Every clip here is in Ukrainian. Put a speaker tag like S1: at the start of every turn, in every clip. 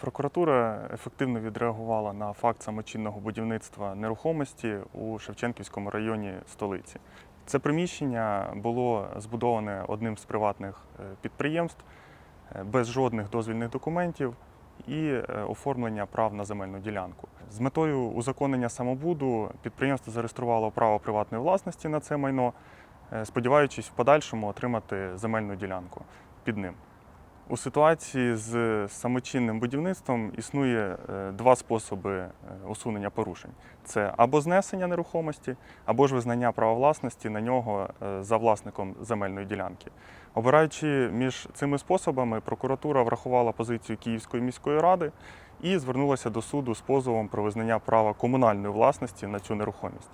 S1: Прокуратура ефективно відреагувала на факт самочинного будівництва нерухомості у Шевченківському районі столиці. Це приміщення було збудоване одним з приватних е, підприємств е, без жодних дозвільних документів і е, оформлення прав на земельну ділянку. З метою узаконення самобуду підприємство зареєструвало право приватної власності на це майно, сподіваючись в подальшому отримати земельну ділянку під ним. У ситуації з самочинним будівництвом існує е, два способи е, усунення порушень: це або знесення нерухомості, або ж визнання права власності на нього е, за власником земельної ділянки. Обираючи між цими способами, прокуратура врахувала позицію Київської міської ради і звернулася до суду з позовом про визнання права комунальної власності на цю нерухомість.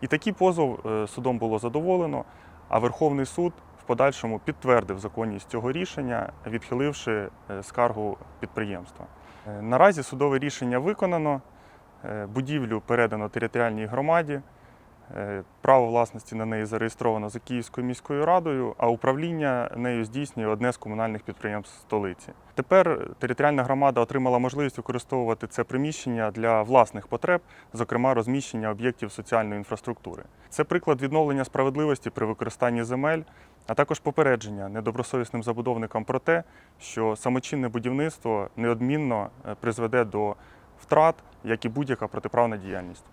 S1: І такий позов е, судом було задоволено, а Верховний суд в подальшому підтвердив законність цього рішення, відхиливши е, скаргу підприємства. Е, Наразі судове рішення виконано, будівлю передано територіальній громаді, право власності на неї зареєстровано за Київською міською радою, а управління нею здійснює одне з комунальних підприємств столиці. Тепер територіальна громада отримала можливість використовувати це приміщення для власних потреб, зокрема розміщення об'єктів соціальної інфраструктури. Це приклад відновлення справедливості при використанні земель, а також попередження недобросовісним забудовникам про те, що самочинне будівництво неодмінно е, призведе до втрат, як і будь-яка протиправна діяльність.